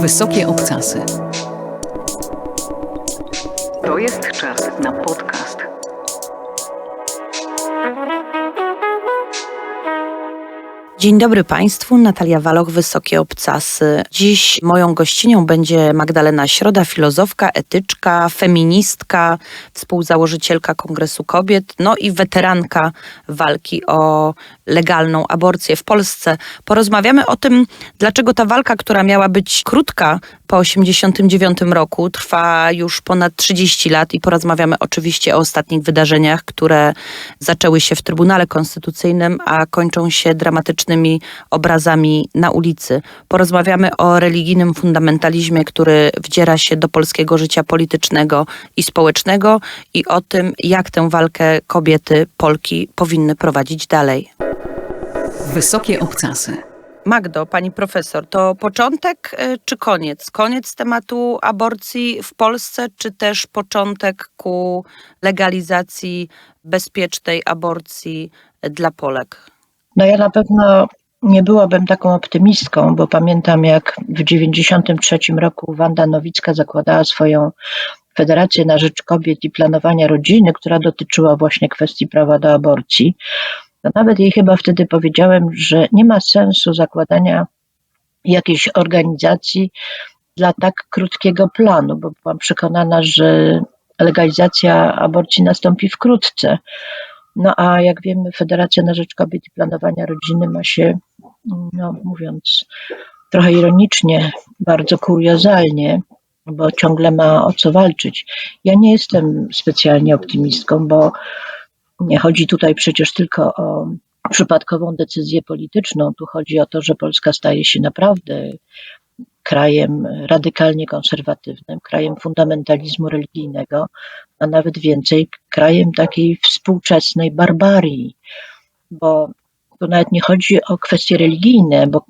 Wysokie obcasy. To jest czas na podcast. Dzień dobry Państwu, Natalia Waloch, Wysokie Obcasy. Dziś moją gościnią będzie Magdalena Środa, filozofka, etyczka, feministka, współzałożycielka Kongresu Kobiet, no i weteranka walki o legalną aborcję w Polsce. Porozmawiamy o tym, dlaczego ta walka, która miała być krótka po 1989 roku, trwa już ponad 30 lat i porozmawiamy oczywiście o ostatnich wydarzeniach, które zaczęły się w Trybunale Konstytucyjnym, a kończą się dramatycznymi obrazami na ulicy. Porozmawiamy o religijnym fundamentalizmie, który wdziera się do polskiego życia politycznego i społecznego i o tym, jak tę walkę kobiety, Polki powinny prowadzić dalej. Wysokie obcasy. Magdo, pani profesor, to początek y, czy koniec? Koniec tematu aborcji w Polsce, czy też początek ku legalizacji bezpiecznej aborcji dla Polek? No ja na pewno nie byłabym taką optymistką, bo pamiętam jak w 93 roku Wanda Nowicka zakładała swoją Federację na Rzecz Kobiet i Planowania Rodziny, która dotyczyła właśnie kwestii prawa do aborcji. To nawet jej chyba wtedy powiedziałem, że nie ma sensu zakładania jakiejś organizacji dla tak krótkiego planu, bo byłam przekonana, że legalizacja aborcji nastąpi wkrótce. No a jak wiemy, Federacja na Rzecz Kobiet i Planowania Rodziny ma się, no mówiąc trochę ironicznie, bardzo kuriozalnie, bo ciągle ma o co walczyć. Ja nie jestem specjalnie optymistką, bo nie chodzi tutaj przecież tylko o przypadkową decyzję polityczną. Tu chodzi o to, że Polska staje się naprawdę krajem radykalnie konserwatywnym, krajem fundamentalizmu religijnego, a nawet więcej, krajem takiej współczesnej barbarii, bo tu nawet nie chodzi o kwestie religijne, bo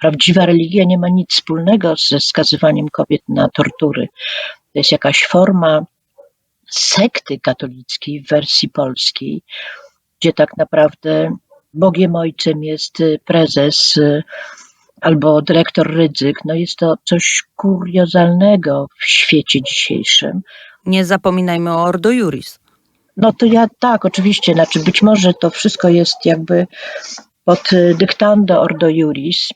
prawdziwa religia nie ma nic wspólnego ze skazywaniem kobiet na tortury. To jest jakaś forma sekty katolickiej w wersji polskiej, gdzie tak naprawdę Bogiem Ojcem jest prezes albo dyrektor Rydzyk. No jest to coś kuriozalnego w świecie dzisiejszym. Nie zapominajmy o Ordo Juris. No to ja tak, oczywiście, znaczy być może to wszystko jest jakby pod dyktando Ordo Juris.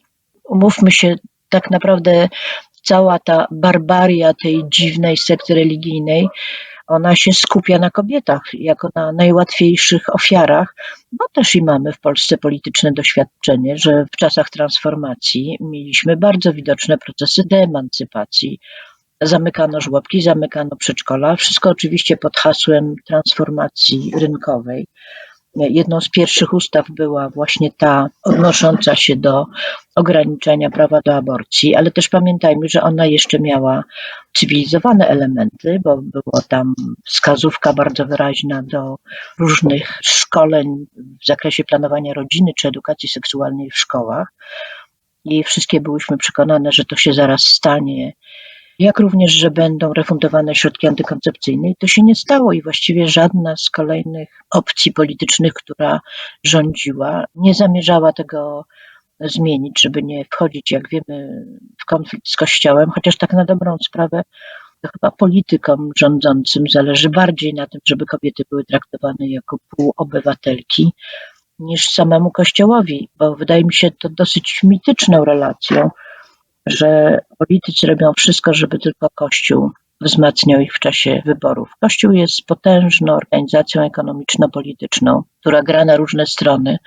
Umówmy się, tak naprawdę cała ta barbaria tej dziwnej sekty religijnej ona się skupia na kobietach jako na najłatwiejszych ofiarach, bo też i mamy w Polsce polityczne doświadczenie, że w czasach transformacji mieliśmy bardzo widoczne procesy deemancypacji. Zamykano żłobki, zamykano przedszkola, wszystko oczywiście pod hasłem transformacji rynkowej. Jedną z pierwszych ustaw była właśnie ta odnosząca się do ograniczenia prawa do aborcji, ale też pamiętajmy, że ona jeszcze miała cywilizowane elementy, bo było tam wskazówka bardzo wyraźna do różnych szkoleń w zakresie planowania rodziny czy edukacji seksualnej w szkołach. I wszystkie byłyśmy przekonane, że to się zaraz stanie jak również, że będą refundowane środki antykoncepcyjne. I to się nie stało i właściwie żadna z kolejnych opcji politycznych, która rządziła, nie zamierzała tego zmienić, żeby nie wchodzić, jak wiemy, w konflikt z Kościołem, chociaż tak na dobrą sprawę to chyba politykom rządzącym zależy bardziej na tym, żeby kobiety były traktowane jako półobywatelki, niż samemu Kościołowi, bo wydaje mi się to dosyć mityczną relacją, że politycy robią wszystko, żeby tylko Kościół wzmacniał ich w czasie wyborów. Kościół jest potężną organizacją ekonomiczno-polityczną, która gra na różne strony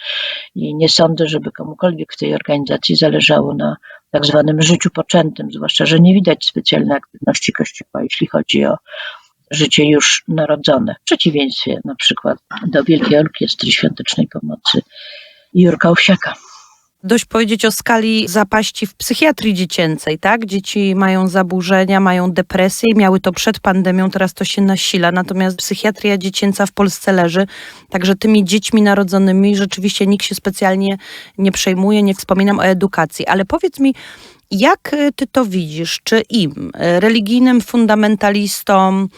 i nie sądzę, żeby komukolwiek w tej organizacji zależało na tak zwanym życiu poczętym, zwłaszcza, że nie widać specjalnej aktywności Kościoła, jeśli chodzi o życie już narodzone, w przeciwieństwie na przykład do Wielkiej Orkiestry Świątecznej Pomocy Jurka Owsiaka dość powiedzieć o skali zapaści w psychiatrii dziecięcej, tak? Dzieci mają zaburzenia, mają depresję i miały to przed pandemią, teraz to się nasila. Natomiast psychiatria dziecięca w Polsce leży, także tymi dziećmi narodzonymi rzeczywiście nikt się specjalnie nie przejmuje, nie wspominam o edukacji. Ale powiedz mi, jak ty to widzisz? Czy im, religijnym fundamentalistom,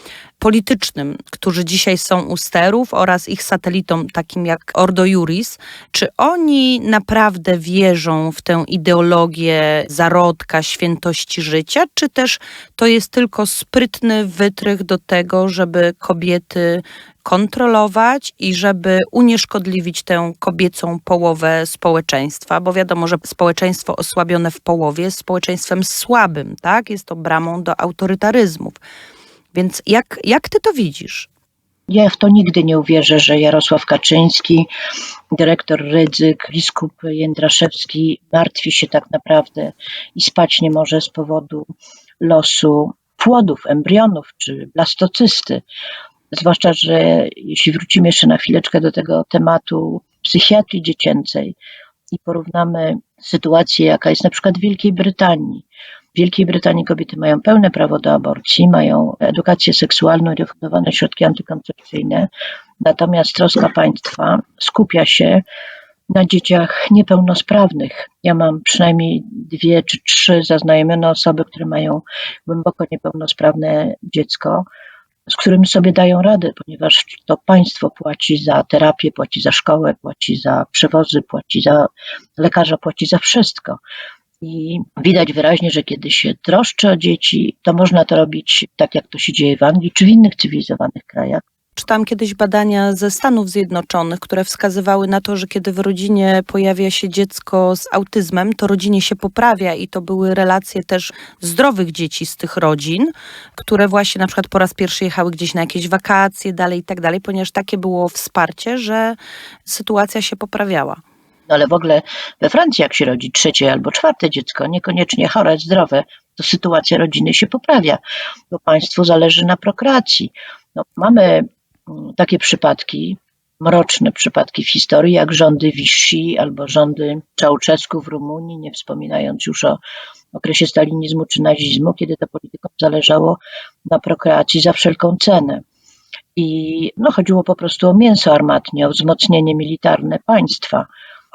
politycznym, którzy dzisiaj są u sterów oraz ich satelitom takim jak Ordo Juris, czy oni naprawdę wierzą w tę ideologię zarodka, świętości życia, czy też to jest tylko sprytny wytrych do tego, żeby kobiety kontrolować i żeby unieszkodliwić tę kobiecą połowę społeczeństwa, bo wiadomo, że społeczeństwo osłabione w połowie jest społeczeństwem słabym, tak? Jest to bramą do autorytaryzmów. Więc jak, jak ty to widzisz? Ja w to nigdy nie uwierzę, że Jarosław Kaczyński, dyrektor Rydzyk, biskup Jędraszewski martwi się tak naprawdę i spać nie może z powodu losu płodów, embrionów czy blastocysty. Zwłaszcza, że jeśli wrócimy jeszcze na chwileczkę do tego tematu psychiatrii dziecięcej i porównamy sytuację, jaka jest na przykład w Wielkiej Brytanii. W Wielkiej Brytanii kobiety mają pełne prawo do aborcji, mają edukację seksualną i refundowane środki antykoncepcyjne, natomiast troska państwa skupia się na dzieciach niepełnosprawnych. Ja mam przynajmniej dwie czy trzy zaznajomione osoby, które mają głęboko niepełnosprawne dziecko z którym sobie dają radę, ponieważ to państwo płaci za terapię, płaci za szkołę, płaci za przewozy, płaci za lekarza, płaci za wszystko. I widać wyraźnie, że kiedy się troszczy o dzieci, to można to robić tak, jak to się dzieje w Anglii czy w innych cywilizowanych krajach. Czytałam kiedyś badania ze Stanów Zjednoczonych, które wskazywały na to, że kiedy w rodzinie pojawia się dziecko z autyzmem, to rodzinie się poprawia i to były relacje też zdrowych dzieci z tych rodzin, które właśnie na przykład po raz pierwszy jechały gdzieś na jakieś wakacje, dalej i tak dalej, ponieważ takie było wsparcie, że sytuacja się poprawiała. No ale w ogóle we Francji, jak się rodzi trzecie albo czwarte dziecko, niekoniecznie chore, zdrowe, to sytuacja rodziny się poprawia, bo państwu zależy na prokreacji. No, mamy takie przypadki, mroczne przypadki w historii, jak rządy Vichy albo rządy Czałczesku w Rumunii, nie wspominając już o okresie stalinizmu czy nazizmu, kiedy to politykom zależało na prokreacji za wszelką cenę. I no, chodziło po prostu o mięso armatnie, o wzmocnienie militarne państwa.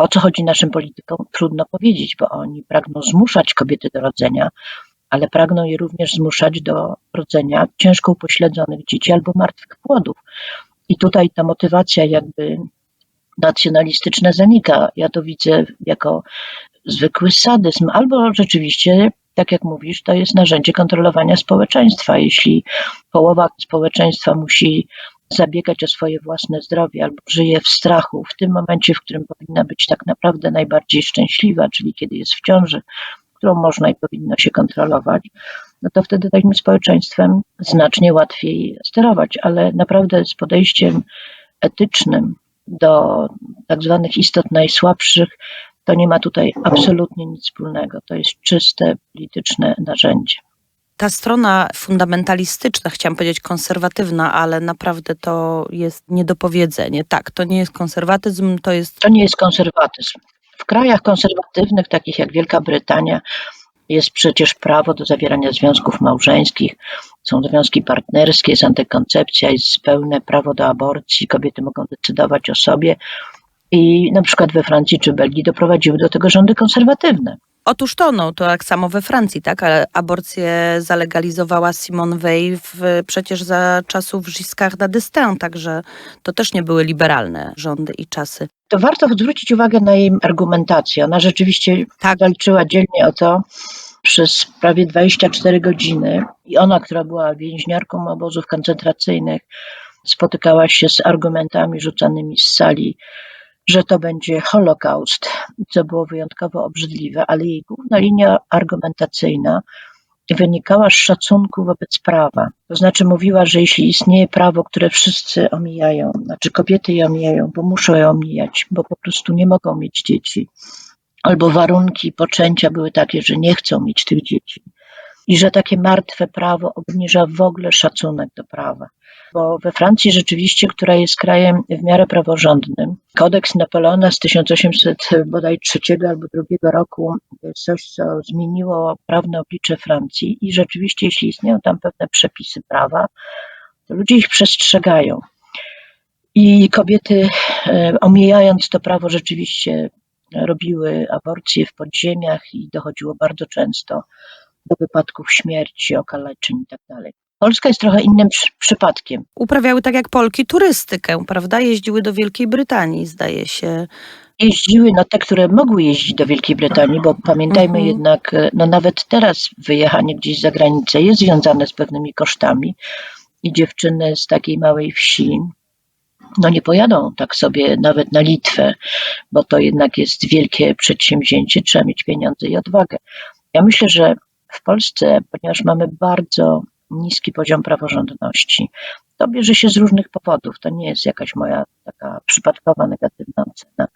O co chodzi naszym politykom, trudno powiedzieć, bo oni pragną zmuszać kobiety do rodzenia, ale pragną je również zmuszać do rodzenia ciężko upośledzonych dzieci albo martwych płodów. I tutaj ta motywacja jakby nacjonalistyczna zanika. Ja to widzę jako zwykły sadyzm, albo rzeczywiście, tak jak mówisz, to jest narzędzie kontrolowania społeczeństwa. Jeśli połowa społeczeństwa musi zabiegać o swoje własne zdrowie albo żyje w strachu, w tym momencie, w którym powinna być tak naprawdę najbardziej szczęśliwa, czyli kiedy jest w ciąży, którą można i powinno się kontrolować, no to wtedy takim społeczeństwem znacznie łatwiej sterować, ale naprawdę z podejściem etycznym do tak zwanych istot najsłabszych, to nie ma tutaj absolutnie nic wspólnego. To jest czyste polityczne narzędzie. Ta strona fundamentalistyczna, chciałam powiedzieć konserwatywna, ale naprawdę to jest niedopowiedzenie. Tak, to nie jest konserwatyzm, to jest. To nie jest konserwatyzm. W krajach konserwatywnych, takich jak Wielka Brytania, jest przecież prawo do zawierania związków małżeńskich, są związki partnerskie, jest antykoncepcja, jest pełne prawo do aborcji, kobiety mogą decydować o sobie. I na przykład we Francji czy Belgii doprowadziły do tego rządy konserwatywne. Otóż to, no, to tak samo we Francji, tak? Ale aborcję zalegalizowała Simone Weil w, przecież za czasów Giscarda d'Estaing, także to też nie były liberalne rządy i czasy. To warto zwrócić uwagę na jej argumentację. Ona rzeczywiście tak. walczyła dzielnie o to przez prawie 24 godziny i ona, która była więźniarką obozów koncentracyjnych, spotykała się z argumentami rzucanymi z sali że to będzie Holokaust, co było wyjątkowo obrzydliwe, ale jej główna linia argumentacyjna wynikała z szacunku wobec prawa. To znaczy mówiła, że jeśli istnieje prawo, które wszyscy omijają, znaczy kobiety je omijają, bo muszą je omijać, bo po prostu nie mogą mieć dzieci, albo warunki poczęcia były takie, że nie chcą mieć tych dzieci, i że takie martwe prawo obniża w ogóle szacunek do prawa bo we Francji rzeczywiście, która jest krajem w miarę praworządnym, kodeks Napoleona z 1803 albo drugiego roku jest coś, co zmieniło prawne oblicze Francji i rzeczywiście, jeśli istnieją tam pewne przepisy prawa, to ludzie ich przestrzegają. I kobiety, e, omijając to prawo, rzeczywiście robiły aborcje w podziemiach i dochodziło bardzo często do wypadków śmierci, okaleczeń itd. Polska jest trochę innym przy, przypadkiem. Uprawiały tak jak Polki turystykę, prawda? Jeździły do Wielkiej Brytanii, zdaje się. Jeździły, no te, które mogły jeździć do Wielkiej Brytanii, bo pamiętajmy Mhm. jednak, e, no nawet teraz wyjechanie gdzieś za granicę jest związane z pewnymi kosztami i dziewczyny z takiej małej wsi, no nie pojadą tak sobie nawet na Litwę, bo to jednak jest wielkie przedsięwzięcie, trzeba mieć pieniądze i odwagę. Ja myślę, że w Polsce, ponieważ mamy bardzo niski poziom praworządności, to bierze się z różnych powodów. To nie jest jakaś moja taka przypadkowa negatywna ocena.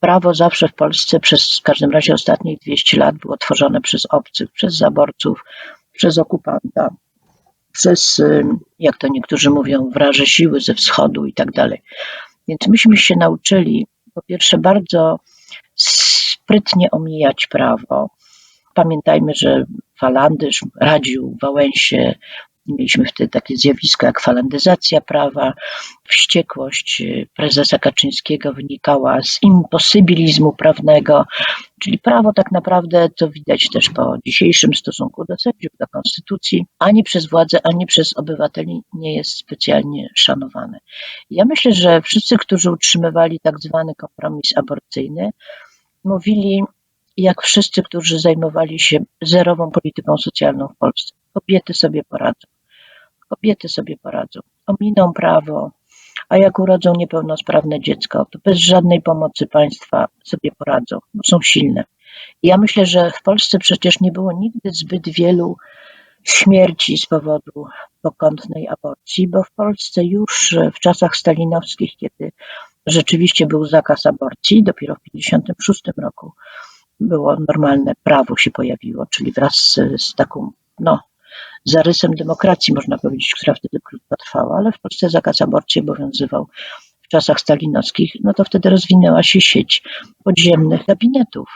Prawo zawsze w Polsce przez w każdym razie ostatnich 200 lat było tworzone przez obcych, przez zaborców, przez okupanta, przez, jak to niektórzy mówią, wraże siły ze wschodu i tak dalej. Więc myśmy się nauczyli, po pierwsze, bardzo sprytnie omijać prawo. Pamiętajmy, że Falandysz radził Wałęsie, mieliśmy wtedy takie zjawisko jak falandyzacja prawa. Wściekłość y, prezesa Kaczyńskiego wynikała z imposybilizmu prawnego, czyli prawo tak naprawdę, to widać też po dzisiejszym stosunku do sędziów, do konstytucji, ani przez władzę, ani przez obywateli nie jest specjalnie szanowane. Ja myślę, że wszyscy, którzy utrzymywali tak zwany kompromis aborcyjny, mówili, jak wszyscy, którzy zajmowali się zerową polityką socjalną w Polsce. Kobiety sobie poradzą. Kobiety sobie poradzą. Ominą prawo, a jak urodzą niepełnosprawne dziecko, to bez żadnej pomocy państwa sobie poradzą, bo są silne. I ja myślę, że w Polsce przecież nie było nigdy zbyt wielu śmierci z powodu pokątnej aborcji, bo w Polsce już w czasach stalinowskich, kiedy rzeczywiście był zakaz aborcji, dopiero w 1956 roku było normalne prawo się pojawiło, czyli wraz z, z taką, no, zarysem demokracji, można powiedzieć, która wtedy krótko trwała, ale w Polsce zakaz aborcji obowiązywał w czasach stalinowskich, no to wtedy rozwinęła się sieć podziemnych gabinetów.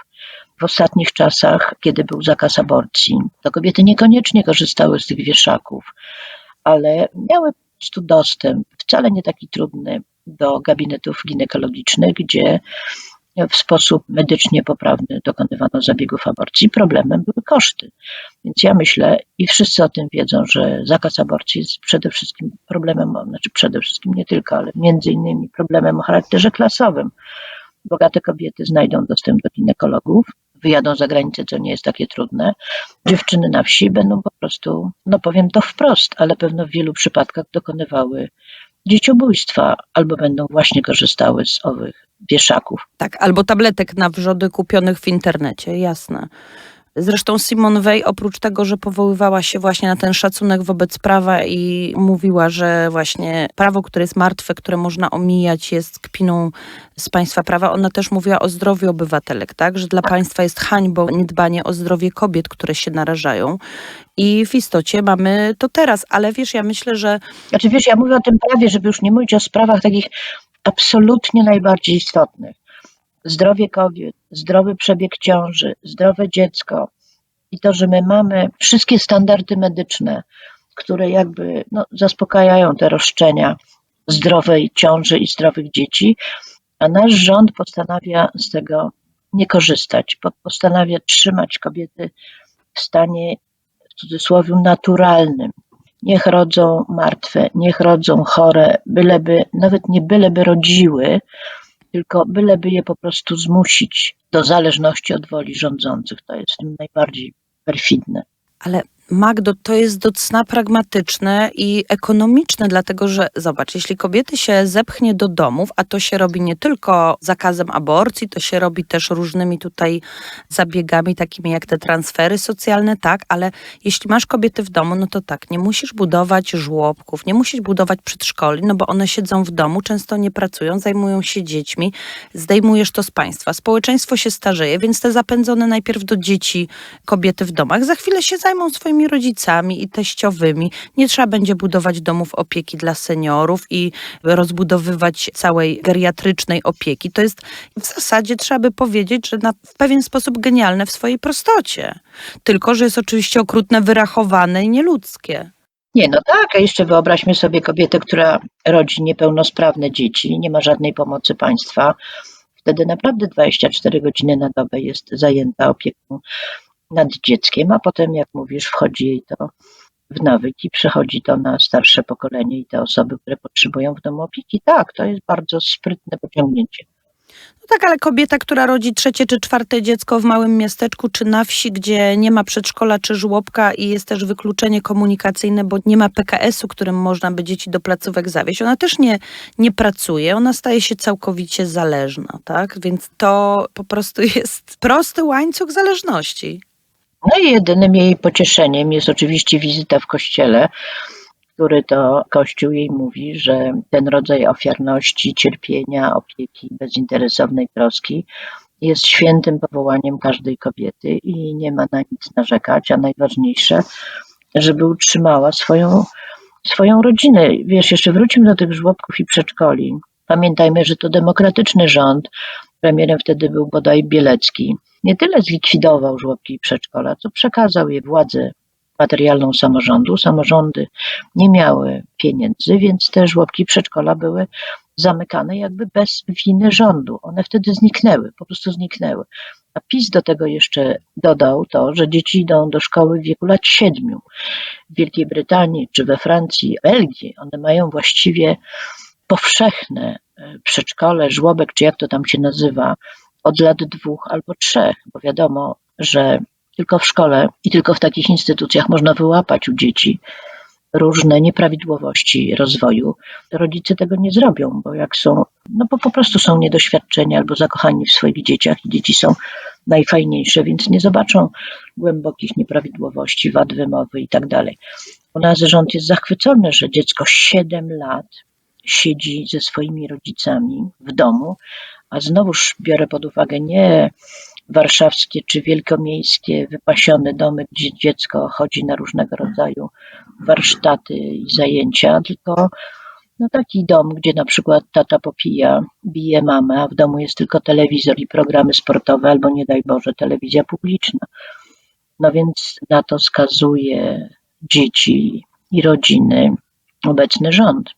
W ostatnich czasach, kiedy był zakaz aborcji, to kobiety niekoniecznie korzystały z tych wieszaków, ale miały po prostu dostęp, wcale nie taki trudny, do gabinetów ginekologicznych, gdzie w sposób medycznie poprawny dokonywano zabiegów aborcji. Problemem były koszty. Więc ja myślę, i wszyscy o tym wiedzą, że zakaz aborcji jest przede wszystkim problemem, znaczy przede wszystkim nie tylko, ale między innymi problemem o charakterze klasowym. Bogate kobiety znajdą dostęp do ginekologów, wyjadą za granicę, co nie jest takie trudne. Dziewczyny na wsi będą po prostu, no powiem to wprost, ale pewno w wielu przypadkach dokonywały dzieciobójstwa albo będą właśnie korzystały z owych wieszaków. Tak, albo tabletek na wrzody kupionych w internecie, jasne. Zresztą Simone Weil, oprócz tego, że powoływała się właśnie na ten szacunek wobec prawa i mówiła, że właśnie prawo, które jest martwe, które można omijać, jest kpiną z państwa prawa, ona też mówiła o zdrowiu obywatelek, tak? Że dla państwa jest hańbą niedbanie o zdrowie kobiet, które się narażają. I w istocie mamy to teraz, ale wiesz, ja myślę, że Znaczy wiesz, ja mówię o tym prawie, żeby już nie mówić o sprawach takich absolutnie najbardziej istotnych. Zdrowie kobiet, zdrowy przebieg ciąży, zdrowe dziecko i to, że my mamy wszystkie standardy medyczne, które jakby no, zaspokajają te roszczenia zdrowej ciąży i zdrowych dzieci, a nasz rząd postanawia z tego nie korzystać, po- postanawia trzymać kobiety w stanie w cudzysłowie naturalnym. Niech rodzą martwe, niech rodzą chore, byleby, nawet nie byleby rodziły, tylko byleby je po prostu zmusić do zależności od woli rządzących. To jest w tym najbardziej perfidne. Ale Magdo, to jest do cna pragmatyczne i ekonomiczne, dlatego że zobacz, jeśli kobiety się zepchnie do domów, a to się robi nie tylko zakazem aborcji, to się robi też różnymi tutaj zabiegami, takimi jak te transfery socjalne, tak, ale jeśli masz kobiety w domu, no to tak, nie musisz budować żłobków, nie musisz budować przedszkoli, no bo one siedzą w domu, często nie pracują, zajmują się dziećmi, zdejmujesz to z państwa. Społeczeństwo się starzeje, więc te zapędzone najpierw do dzieci kobiety w domach za chwilę się zajmą swoimi rodzicami i teściowymi. Nie trzeba będzie budować domów opieki dla seniorów i rozbudowywać całej geriatrycznej opieki. To jest w zasadzie, trzeba by powiedzieć, że na, w pewien sposób genialne w swojej prostocie. Tylko, że jest oczywiście okrutne, wyrachowane i nieludzkie. Nie, no tak, a jeszcze wyobraźmy sobie kobietę, która rodzi niepełnosprawne dzieci, nie ma żadnej pomocy państwa. Wtedy naprawdę 24 godziny na dobę jest zajęta opieką nad dzieckiem, a potem, jak mówisz, wchodzi jej to w nawyki, przechodzi to na starsze pokolenie i te osoby, które potrzebują w domu opieki. Tak, to jest bardzo sprytne pociągnięcie. No tak, ale kobieta, która rodzi trzecie czy czwarte dziecko w małym miasteczku czy na wsi, gdzie nie ma przedszkola czy żłobka i jest też wykluczenie komunikacyjne, bo nie ma PKS-u, którym można by dzieci do placówek zawieźć, ona też nie, nie pracuje, ona staje się całkowicie zależna, tak? Więc to po prostu jest prosty łańcuch zależności. No i jedynym jej pocieszeniem jest oczywiście wizyta w kościele, który to Kościół jej mówi, że ten rodzaj ofiarności, cierpienia, opieki, bezinteresownej troski jest świętym powołaniem każdej kobiety i nie ma na nic narzekać, a najważniejsze, żeby utrzymała swoją, swoją rodzinę. Wiesz, jeszcze wrócimy do tych żłobków i przedszkoli. Pamiętajmy, że to demokratyczny rząd, premierem wtedy był bodaj Bielecki, nie tyle zlikwidował żłobki i przedszkola, co przekazał je władzy materialną samorządu. Samorządy nie miały pieniędzy, więc te żłobki przedszkola były zamykane jakby bez winy rządu. One wtedy zniknęły, po prostu zniknęły. A PiS do tego jeszcze dodał to, że dzieci idą do szkoły w wieku lat siedmiu. W Wielkiej Brytanii czy we Francji, Belgii, one mają właściwie powszechne e, przedszkole, żłobek, czy jak to tam się nazywa, od lat dwóch albo trzech, bo wiadomo, że tylko w szkole i tylko w takich instytucjach można wyłapać u dzieci różne nieprawidłowości rozwoju. Rodzice tego nie zrobią, bo jak są, no bo po prostu są niedoświadczeni albo zakochani w swoich dzieciach i dzieci są najfajniejsze, więc nie zobaczą głębokich nieprawidłowości, wad wymowy i tak dalej. U nas rząd jest zachwycony, że dziecko 7 lat siedzi ze swoimi rodzicami w domu, a znowuż biorę pod uwagę nie warszawskie czy wielkomiejskie wypasione domy, gdzie dziecko chodzi na różnego rodzaju warsztaty i zajęcia, tylko no taki dom, gdzie na przykład tata popija, bije mamę, a w domu jest tylko telewizor i programy sportowe, albo nie daj Boże, telewizja publiczna. No więc na to skazuje dzieci i rodziny obecny rząd.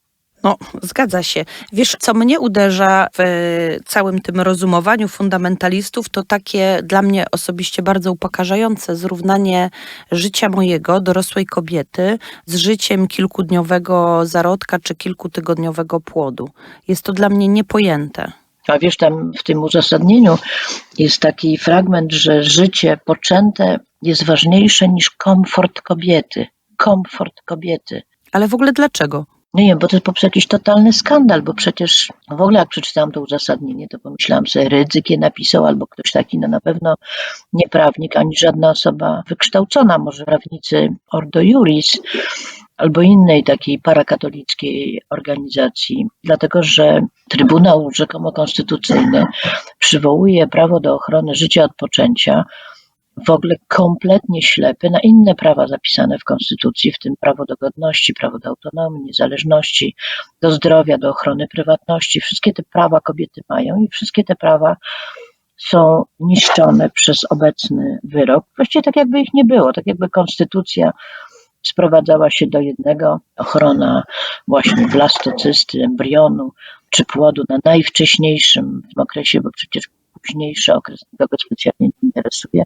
No, zgadza się. Wiesz, co mnie uderza w całym tym rozumowaniu fundamentalistów, to takie dla mnie osobiście bardzo upokarzające zrównanie życia mojego, dorosłej kobiety, z życiem kilkudniowego zarodka czy kilkutygodniowego płodu. Jest to dla mnie niepojęte. A wiesz, tam w tym uzasadnieniu jest taki fragment, że życie poczęte jest ważniejsze niż komfort kobiety. Komfort kobiety. Ale w ogóle dlaczego? Nie wiem, bo to jest po jakiś totalny skandal, bo przecież w ogóle jak przeczytałam to uzasadnienie, to pomyślałam sobie, Rydzyk je napisał albo ktoś taki, no na pewno nie prawnik, ani żadna osoba wykształcona, może prawnicy Ordo Juris, albo innej takiej parakatolickiej organizacji, dlatego że Trybunał rzekomo konstytucyjny przywołuje prawo do ochrony życia od poczęcia, w ogóle kompletnie ślepy na inne prawa zapisane w Konstytucji, w tym prawo do godności, prawo do autonomii, niezależności, do zdrowia, do ochrony prywatności. Wszystkie te prawa kobiety mają i wszystkie te prawa są niszczone przez obecny wyrok. Właściwie tak jakby ich nie było, tak jakby Konstytucja sprowadzała się do jednego ochrona właśnie blastocysty, embrionu czy płodu na najwcześniejszym okresie, bo przecież późniejszy okres tego specjalnie nie interesuje.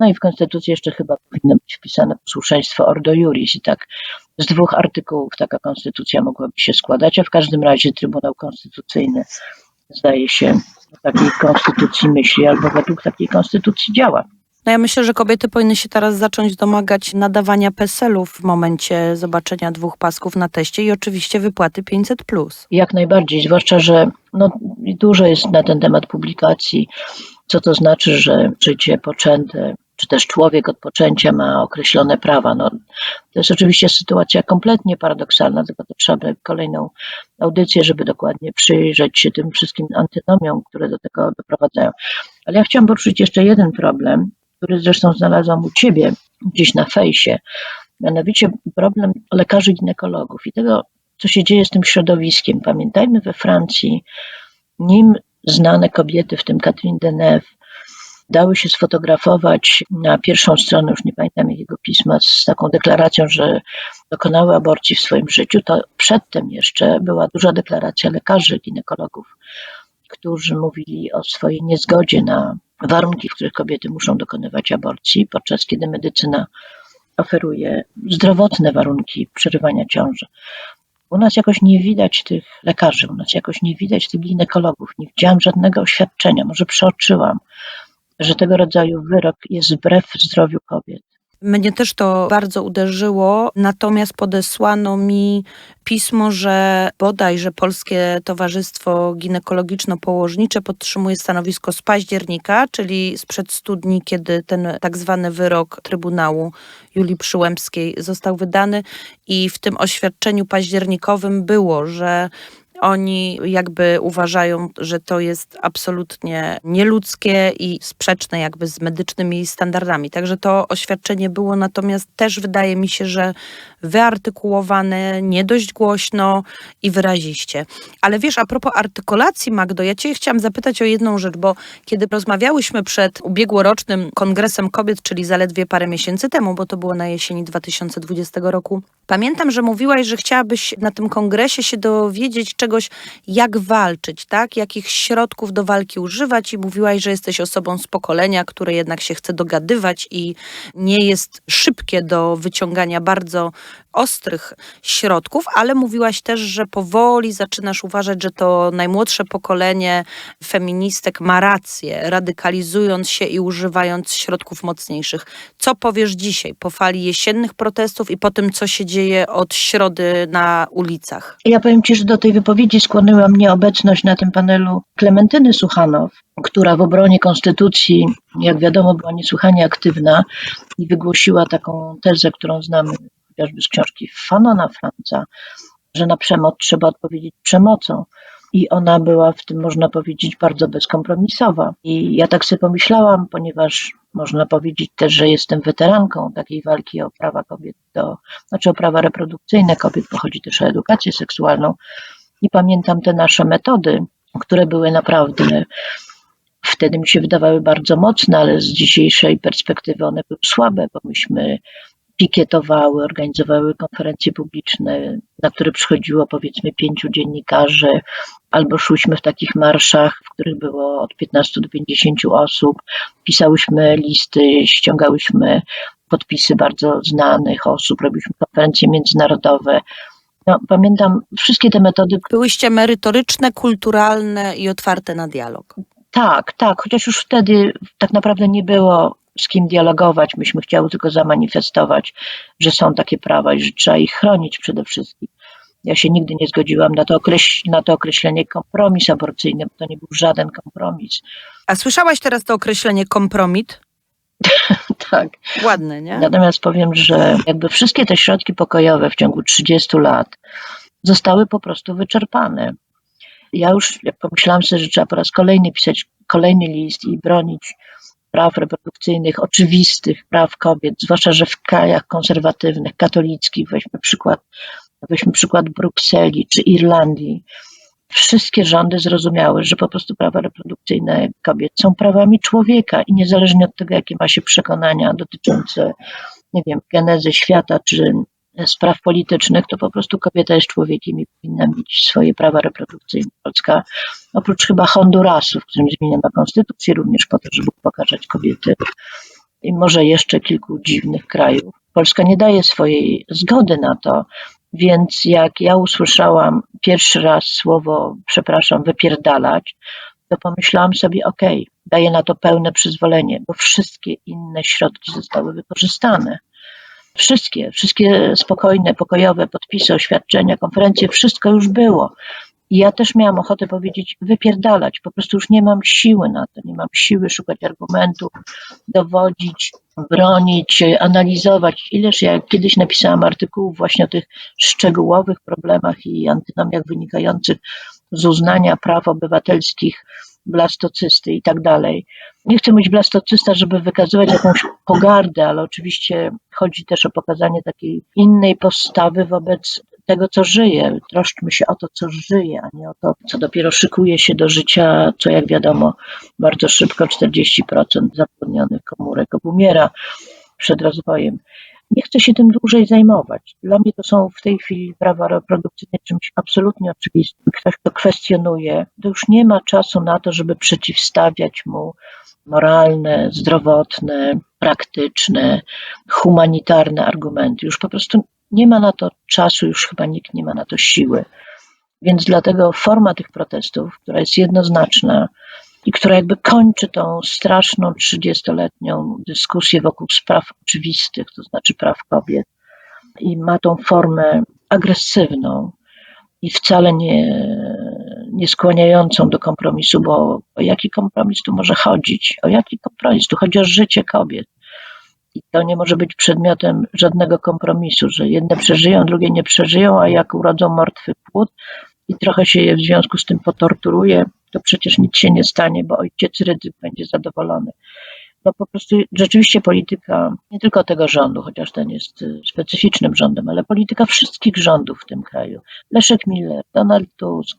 No i w Konstytucji jeszcze chyba powinno być wpisane posłuszeństwo Ordo Juris i tak z dwóch artykułów taka konstytucja mogłaby się składać, a w każdym razie Trybunał Konstytucyjny zdaje się takiej konstytucji myśli albo według takiej konstytucji działa. No ja myślę, że kobiety powinny się teraz zacząć domagać nadawania PESEL-ów w momencie zobaczenia dwóch pasków na teście i oczywiście wypłaty 500+. Jak najbardziej, zwłaszcza, że no, dużo jest na ten temat publikacji, co to znaczy, że życie poczęte czy też człowiek od poczęcia ma określone prawa. No, to jest oczywiście sytuacja kompletnie paradoksalna, tylko to trzeba by kolejną audycję, żeby dokładnie przyjrzeć się tym wszystkim antynomiom, które do tego doprowadzają. Ale ja chciałam poruszyć jeszcze jeden problem, który zresztą znalazłam u Ciebie gdzieś na fejsie, mianowicie problem lekarzy ginekologów i tego, co się dzieje z tym środowiskiem. Pamiętajmy we Francji, nim znane kobiety, w tym Catherine Deneuve, dały się sfotografować na pierwszą stronę, już nie pamiętam jakiego pisma, z taką deklaracją, że dokonały aborcji w swoim życiu, to przedtem jeszcze była duża deklaracja lekarzy, ginekologów, którzy mówili o swojej niezgodzie na warunki, w których kobiety muszą dokonywać aborcji, podczas kiedy medycyna oferuje zdrowotne warunki przerywania ciąży. U nas jakoś nie widać tych lekarzy, u nas jakoś nie widać tych ginekologów. Nie widziałam żadnego oświadczenia, może przeoczyłam, że tego rodzaju wyrok jest wbrew zdrowiu kobiet. Mnie też to bardzo uderzyło, natomiast podesłano mi pismo, że bodajże Polskie Towarzystwo Ginekologiczno-Położnicze podtrzymuje stanowisko z października, czyli sprzed studni, kiedy ten tak zwany wyrok Trybunału Julii Przyłębskiej został wydany i w tym oświadczeniu październikowym było, że oni jakby uważają, że to jest absolutnie nieludzkie i sprzeczne jakby z medycznymi standardami. Także to oświadczenie było natomiast też wydaje mi się, że wyartykułowane nie dość głośno i wyraziście. Ale wiesz, a propos artykulacji, Magdo, ja cię chciałam zapytać o jedną rzecz, bo kiedy rozmawiałyśmy przed ubiegłorocznym Kongresem Kobiet, czyli zaledwie parę miesięcy temu, bo to było na jesieni 2020 roku, pamiętam, że mówiłaś, że chciałabyś na tym kongresie się dowiedzieć czegoś, jak walczyć, tak? Jakich środków do walki używać i mówiłaś, że jesteś osobą z pokolenia, które jednak się chce dogadywać i nie jest szybkie do wyciągania bardzo ostrych środków, ale mówiłaś też, że powoli zaczynasz uważać, że to najmłodsze pokolenie feministek ma rację, radykalizując się i używając środków mocniejszych. Co powiesz dzisiaj po fali jesiennych protestów i po tym, co się dzieje od środy na ulicach? Ja powiem Ci, że do tej wypowiedzi skłoniła mnie obecność na tym panelu Klementyny Suchanow, która w obronie konstytucji, jak wiadomo, była niesłychanie aktywna i wygłosiła taką tezę, którą znamy chociażby z książki Fanona Franca, że na przemoc trzeba odpowiedzieć przemocą. I ona była w tym, można powiedzieć, bardzo bezkompromisowa. I ja tak sobie pomyślałam, ponieważ można powiedzieć też, że jestem weteranką takiej walki o prawa kobiet, do, znaczy o prawa reprodukcyjne kobiet, pochodzi też o edukację seksualną. I pamiętam te nasze metody, które były naprawdę wtedy mi się wydawały bardzo mocne, ale z dzisiejszej perspektywy one były słabe, bo myśmy pikietowały, organizowały konferencje publiczne, na które przychodziło powiedzmy pięciu dziennikarzy, albo szłyśmy w takich marszach, w których było od 15 do 50 osób, pisałyśmy listy, ściągałyśmy podpisy bardzo znanych osób, robiliśmy konferencje międzynarodowe. No, pamiętam wszystkie te metody. Byłyście merytoryczne, kulturalne i otwarte na dialog. Tak, tak, chociaż już wtedy tak naprawdę nie było z kim dialogować. Myśmy chciały tylko zamanifestować, że są takie prawa i że trzeba ich chronić przede wszystkim. Ja się nigdy nie zgodziłam na to, okreś- na to określenie kompromis aborcyjny, bo to nie był żaden kompromis. A słyszałaś teraz to określenie kompromit? Tak. Ładne, nie? Natomiast powiem, że jakby wszystkie te środki pokojowe w ciągu 30 lat zostały po prostu wyczerpane. Ja już pomyślałam sobie, że trzeba po raz kolejny pisać kolejny list i bronić praw reprodukcyjnych, oczywistych praw kobiet, zwłaszcza, że w krajach konserwatywnych, katolickich, weźmy przykład, weźmy przykład Brukseli czy Irlandii, wszystkie rządy zrozumiały, że po prostu prawa reprodukcyjne kobiet są prawami człowieka i niezależnie od tego, jakie ma się przekonania dotyczące, nie wiem, genezy świata czy spraw politycznych, to po prostu kobieta jest człowiekiem i powinna mieć swoje prawa reprodukcyjne. Polska, oprócz chyba Hondurasu, w którym zmieniono konstytucję, również po to, żeby pokazać kobiety i może jeszcze kilku dziwnych krajów. Polska nie daje swojej zgody na to, więc jak ja usłyszałam pierwszy raz słowo, przepraszam, wypierdalać, to pomyślałam sobie, okej, daję na to pełne przyzwolenie, bo wszystkie inne środki zostały wykorzystane. Wszystkie, wszystkie spokojne, pokojowe podpisy, oświadczenia, konferencje, wszystko już było. I ja też miałam ochotę powiedzieć, wypierdalać. Po prostu już nie mam siły na to, nie mam siły szukać argumentów, dowodzić, bronić, analizować. Ileż ja kiedyś napisałam artykułów właśnie o tych szczegółowych problemach i antynomiach wynikających z uznania praw obywatelskich blastocysty i tak dalej. Nie chcę być blastocysta, żeby wykazywać jakąś pogardę, ale oczywiście chodzi też o pokazanie takiej innej postawy wobec tego, co żyje. Troszczmy się o to, co żyje, a nie o to, co dopiero szykuje się do życia, co jak wiadomo bardzo szybko 40% zapłodnionych komórek obumiera przed rozwojem. Nie chcę się tym dłużej zajmować. Dla mnie to są w tej chwili prawa reprodukcyjne czymś absolutnie oczywistym. Ktoś to kwestionuje, to już nie ma czasu na to, żeby przeciwstawiać mu moralne, zdrowotne, praktyczne, humanitarne argumenty. Już po prostu nie ma na to czasu, już chyba nikt nie ma na to siły. Więc dlatego forma tych protestów, która jest jednoznaczna i która jakby kończy tą straszną 30-letnią dyskusję wokół spraw oczywistych, to znaczy praw kobiet, i ma tą formę agresywną i wcale nie, nie skłaniającą do kompromisu, bo o jaki kompromis tu może chodzić? O jaki kompromis? Tu chodzi o życie kobiet. I to nie może być przedmiotem żadnego kompromisu, że jedne przeżyją, drugie nie przeżyją, a jak urodzą martwy płód i trochę się je w związku z tym potorturuje, to przecież nic się nie stanie, bo ojciec Rydzyk będzie zadowolony. No po prostu rzeczywiście polityka nie tylko tego rządu, chociaż ten jest y, specyficznym rządem, ale polityka wszystkich rządów w tym kraju. Leszek Miller, Donald Tusk,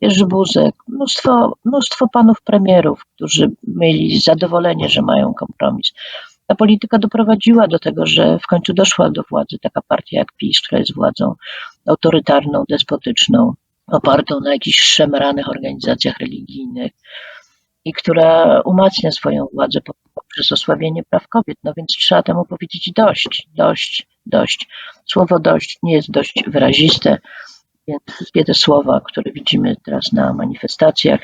Jerzy Buzek, mnóstwo, mnóstwo panów premierów, którzy mieli zadowolenie, że mają kompromis. Ta polityka doprowadziła do tego, że w końcu doszła do władzy taka partia jak PiS, która jest władzą autorytarną, despotyczną, opartą na jakichś szemranych organizacjach religijnych i która umacnia swoją władzę poprzez osłabienie praw kobiet. No więc trzeba temu powiedzieć dość, dość, dość. Słowo dość nie jest dość wyraziste, więc wszystkie te słowa, które widzimy teraz na manifestacjach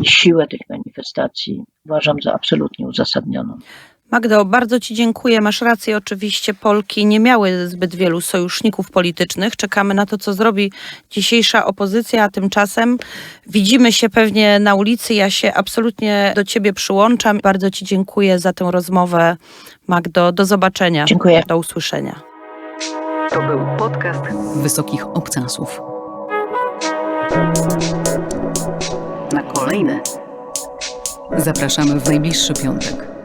i siłę tych manifestacji uważam za absolutnie uzasadnioną. Magdo, bardzo Ci dziękuję. Masz rację, oczywiście Polki nie miały zbyt wielu sojuszników politycznych. Czekamy na to, co zrobi dzisiejsza opozycja, a tymczasem widzimy się pewnie na ulicy. Ja się absolutnie do Ciebie przyłączam. Bardzo Ci dziękuję za tę rozmowę, Magdo. Do zobaczenia. Dziękuję. Do usłyszenia. To był podcast Wysokich Obcasów. Na kolejne zapraszamy w najbliższy piątek.